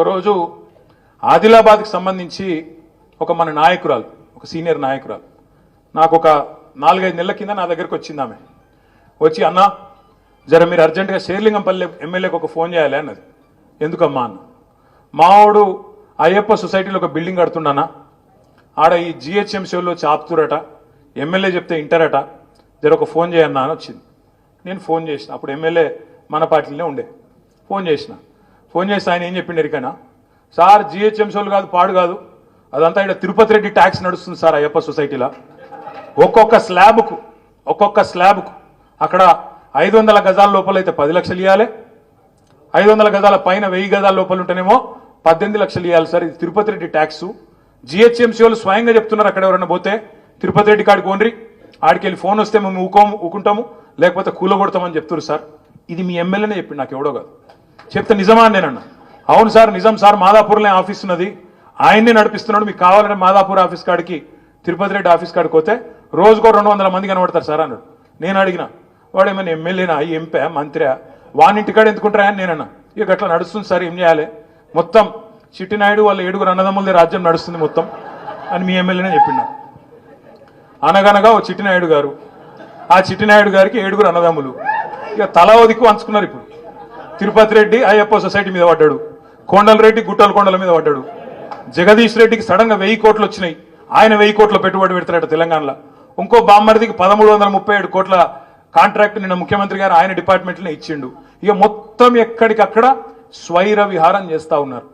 ఒకరోజు ఆదిలాబాద్కి సంబంధించి ఒక మన నాయకురాలు ఒక సీనియర్ నాయకురాలు. నాకు ఒక నాలుగైదు నెలల కింద నా దగ్గరకు వచ్చింది ఆమె. వచ్చి అన్న జర మీరు అర్జెంటుగా షేర్లింగంపల్లి ఎమ్మెల్యేకి ఒక ఫోన్ చేయాలి అన్నది. ఎందుకమ్మా అన్న. మావాడు అయ్యప్ప సొసైటీలో ఒక బిల్డింగ్ కడుతుండనా ఆడ ఈ జిహెచ్ఎంసీలో చాపుతురట ఎమ్మెల్యే చెప్తే ఇంటరట జర ఒక ఫోన్ చేయన్నా అని వచ్చింది. నేను ఫోన్ చేసిన. అప్పుడు ఎమ్మెల్యే మన పార్టీలోనే ఉండే. ఫోన్ చేసిన. ఫోన్ చేసి ఆయన ఏం చెప్పిండు ఎరికైనా? సార్ జిహెచ్ఎంసీలు కాదు పాడు కాదు. అదంతా ఇక్కడ తిరుపతి రెడ్డి ట్యాక్స్ నడుస్తుంది సార్ అయ్యప్ప సొసైటీలో. ఒక్కొక్క స్లాబ్కు ఒక్కొక్క స్లాబ్కు అక్కడ ఐదు వందల గజాల లోపల అయితే పది లక్షలు ఇవ్వాలి ఐదు వందల గజాల పైన వెయ్యి గజాల లోపల ఉంటేనేమో పద్దెనిమిది లక్షలు ఇవ్వాలి సార్. ఇది తిరుపతి రెడ్డి ట్యాక్స్. జిహెచ్ఎంసీ వాళ్ళు స్వయంగా చెప్తున్నారు అక్కడ ఎవరైనా పోతే. తిరుపతి రెడ్డి కాడికి ఓన్రి ఆడికి వెళ్ళి ఫోన్ వస్తే మేము ఊకోము ఊకుంటాము. లేకపోతే కూలగొడతామని చెప్తున్నారు సార్. ఇది మీ ఎమ్మెల్యేనే చెప్పిండు నాకు ఎవడో కాదు. చెప్తే నిజమా అని నేనన్నా. అవును సార్ నిజం సార్ మాదాపూర్లో ఆఫీస్ ఉన్నది. ఆయన్ని నడిపిస్తున్నాడు మీకు కావాలంటే మాదాపూర్ ఆఫీస్ కాడికి తిరుపతి రెడ్డి ఆఫీస్ కాడికి పోతే రోజుకో రెండు వందల మంది కనబడతారు సార్ అన్నాడు. నేను అడిగిన వాడు ఏమైనా ఎమ్మెల్యేనా? ఎంపీ మంత్రి వానింటికాడ ఎందుకుంటారా అని నేనన్నా. ఇక అట్లా నడుస్తుంది సార్ ఏం చేయాలి? మొత్తం చిట్టినాయుడు వాళ్ళ ఏడుగురు అన్నదమ్ములది రాజ్యం నడుస్తుంది మొత్తం అని మీ ఎమ్మెల్యేనే చెప్పిన అనగనగా ఓ చిట్టినాయుడు గారు ఆ చిట్టినాయుడు గారికి ఏడుగురు అన్నదమ్ములు. ఇక తలా దిక్కు అంచుకున్నారు ఇప్పుడు. తిరుపతి రెడ్డి అయ్యప్ప సొసైటీ మీద పడ్డాడు. కొండల రెడ్డి గుట్టల కొండల మీద పడ్డాడు. జగదీష్ రెడ్డికి సడన్గా వెయ్యి కోట్లు వచ్చినాయి. ఆయన వెయ్యి కోట్ల పెట్టుబడి పెడతాడట తెలంగాణలో. ఇంకో బామ్మర్దికి పదమూడు వందల ముప్పై ఏడు కోట్ల కాంట్రాక్ట్ నిన్న ముఖ్యమంత్రి గారు ఆయన డిపార్ట్మెంట్లోనే ఇచ్చిండు. ఇక మొత్తం ఎక్కడికక్కడ స్వైర విహారం చేస్తూ ఉన్నారు.